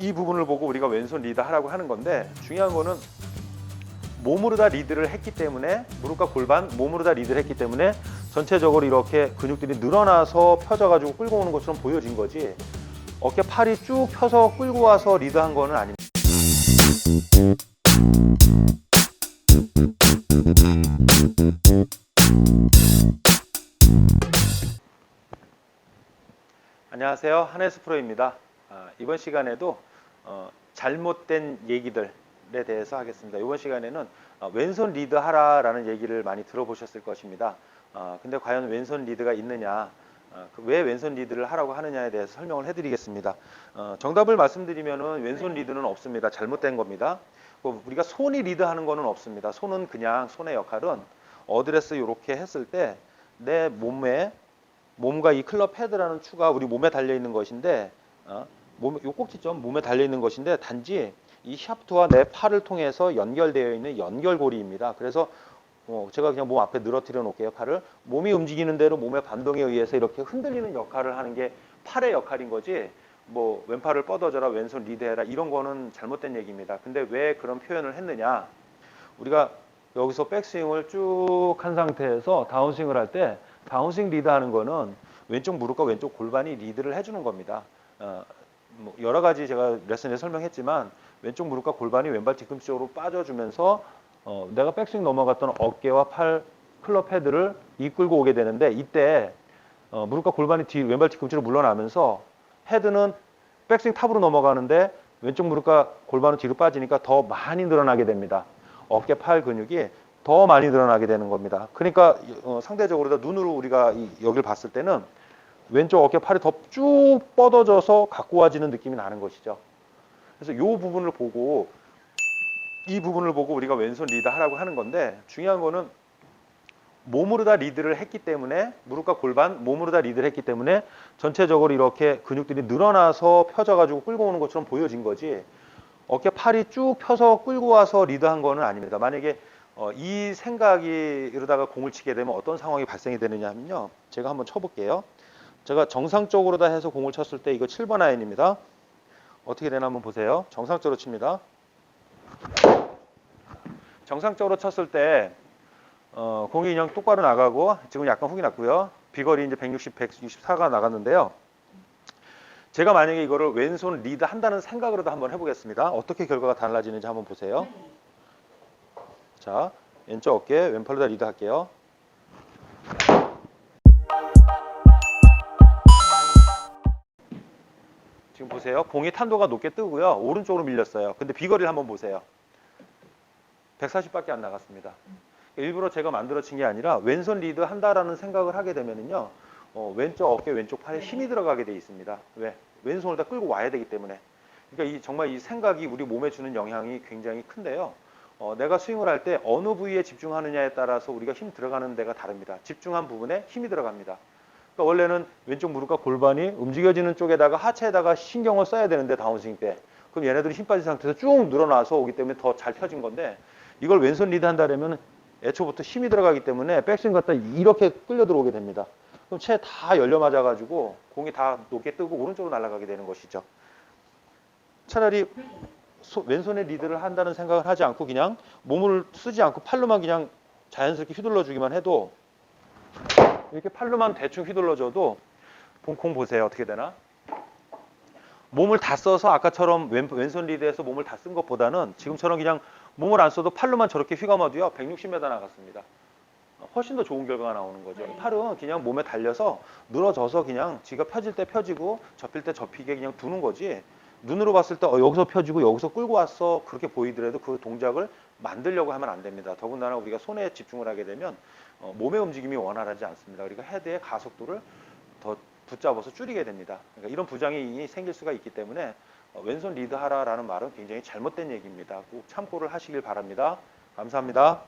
이 부분을 보고 우리가 왼손 리드 하라고 하는 건데 중요한 거는 몸으로 다 리드를 했기 때문에 무릎과 골반 몸으로 다 리드를 했기 때문에 전체적으로 이렇게 근육들이 늘어나서 펴져가지고 끌고 오는 것처럼 보여진 거지 어깨 팔이 쭉 펴서 끌고 와서 리드한 거는 아닙니다. 안녕하세요. 한혜스 프로입니다. 아, 이번 시간에도 어, 잘못된 얘기들에 대해서 하겠습니다. 이번 시간에는 어, 왼손 리드 하라라는 얘기를 많이 들어보셨을 것입니다. 어, 근데 과연 왼손 리드가 있느냐, 어, 그 왜 왼손 리드를 하라고 하느냐에 대해서 설명을 해드리겠습니다. 어, 정답을 말씀드리면은 왼손 리드는 없습니다. 잘못된 겁니다. 그 우리가 손이 리드하는 거는 없습니다. 손은 그냥 손의 역할은 어드레스 이렇게 했을 때 내 몸에 몸과 이 클럽 헤드라는 추가 우리 몸에 달려 있는 것인데 어, 몸, 요 꼭지점 몸에 달려 있는 것인데 단지 이 샤프트와 내 팔을 통해서 연결되어 있는 연결고리입니다. 그래서 어, 제가 그냥 몸 앞에 늘어뜨려 놓을게요. 팔을 몸이 움직이는 대로 몸의 반동에 의해서 이렇게 흔들리는 역할을 하는 게 팔의 역할인 거지. 뭐 왼팔을 뻗어져라 왼손 리드해라 이런 거는 잘못된 얘기입니다. 근데 왜 그런 표현을 했느냐? 우리가 여기서 백스윙을 쭉 한 상태에서 다운스윙을 할 때 다운스윙 리드하는 거는 왼쪽 무릎과 왼쪽 골반이 리드를 해주는 겁니다. 어, 뭐 여러 가지 제가 레슨에 설명했지만 왼쪽 무릎과 골반이 왼발 뒤꿈치 쪽으로 빠져주면서 어, 내가 백스윙 넘어갔던 어깨와 팔 클럽 헤드를 이끌고 오게 되는데 이때 어, 무릎과 골반이 뒤 왼발 뒤꿈치로 물러나면서 헤드는 백스윙 탑으로 넘어가는데 왼쪽 무릎과 골반은 뒤로 빠지니까 더 많이 늘어나게 됩니다. 어깨 팔 근육이 더 많이 늘어나게 되는 겁니다. 그러니까 어, 상대적으로 더 눈으로 우리가 이, 여기를 봤을 때는 왼쪽 어깨 팔이 더 쭉 뻗어져서 갖고 와지는 느낌이 나는 것이죠. 그래서 이 부분을 보고 이 부분을 보고 우리가 왼손 리드 하라고 하는 건데 중요한 거는 몸으로 다 리드를 했기 때문에 무릎과 골반 몸으로 다 리드를 했기 때문에 전체적으로 이렇게 근육들이 늘어나서 펴져가지고 끌고 오는 것처럼 보여진 거지 어깨 팔이 쭉 펴서 끌고 와서 리드한 거는 아닙니다. 만약에 어, 이 생각이 이러다가 공을 치게 되면 어떤 상황이 발생이 되느냐 하면요. 제가 한번 쳐볼게요. 제가 정상적으로 다 해서 공을 쳤을 때 이거 7번 아이언입니다. 어떻게 되나 한번 보세요. 정상적으로 칩니다. 정상적으로 쳤을 때 어, 공이 그냥 똑바로 나가고 지금 약간 훅이 났고요. 비거리 이제 160, 164가 나갔는데요. 제가 만약에 이거를 왼손 리드 한다는 생각으로도 한번 해보겠습니다. 어떻게 결과가 달라지는지 한번 보세요. 자, 왼쪽 어깨 왼팔로 다 리드 할게요. 보세요. 공이 탄도가 높게 뜨고요. 오른쪽으로 밀렸어요. 근데 비거리를 한번 보세요. 140밖에 안 나갔습니다. 일부러 제가 만들어진 게 아니라 왼손 리드 한다라는 생각을 하게 되면은요. 어, 왼쪽 어깨 왼쪽 팔에 힘이 들어가게 돼 있습니다. 왜? 왼손을 다 끌고 와야 되기 때문에. 그러니까 이 정말 이 생각이 우리 몸에 주는 영향이 굉장히 큰데요. 어, 내가 스윙을 할 때 어느 부위에 집중하느냐에 따라서 우리가 힘 들어가는 데가 다릅니다. 집중한 부분에 힘이 들어갑니다. 그러니까 원래는 왼쪽 무릎과 골반이 움직여지는 쪽에다가 하체에다가 신경을 써야 되는데 다운스윙 때 그럼 얘네들이 힘 빠진 상태에서 쭉 늘어나서 오기 때문에 더 잘 펴진 건데 이걸 왼손 리드 한다면 애초부터 힘이 들어가기 때문에 백스윙 갖다 이렇게 끌려 들어오게 됩니다. 그럼 채 다 열려 맞아가지고 공이 다 높게 뜨고 오른쪽으로 날아가게 되는 것이죠. 차라리 소- 왼손에 리드를 한다는 생각을 하지 않고 그냥 몸을 쓰지 않고 팔로만 그냥 자연스럽게 휘둘러 주기만 해도 이렇게 팔로만 대충 휘둘러줘도 공, 공 보세요. 어떻게 되나? 몸을 다 써서 아까처럼 왼, 왼손 리드에서 몸을 다 쓴 것보다는 지금처럼 그냥 몸을 안 써도 팔로만 저렇게 휘감아도요 160m 나갔습니다. 훨씬 더 좋은 결과가 나오는 거죠. 팔은 그냥 몸에 달려서 늘어져서 그냥 지가 펴질 때 펴지고 접힐 때 접히게 그냥 두는 거지 눈으로 봤을 때 어, 여기서 펴지고 여기서 끌고 왔어 그렇게 보이더라도 그 동작을 만들려고 하면 안 됩니다. 더군다나 우리가 손에 집중을 하게 되면 어, 몸의 움직임이 원활하지 않습니다. 그러니까 헤드의 가속도를 더 붙잡아서 줄이게 됩니다. 그러니까 이런 부장이 생길 수가 있기 때문에 어, 왼손 리드하라라는 말은 굉장히 잘못된 얘기입니다. 꼭 참고를 하시길 바랍니다. 감사합니다.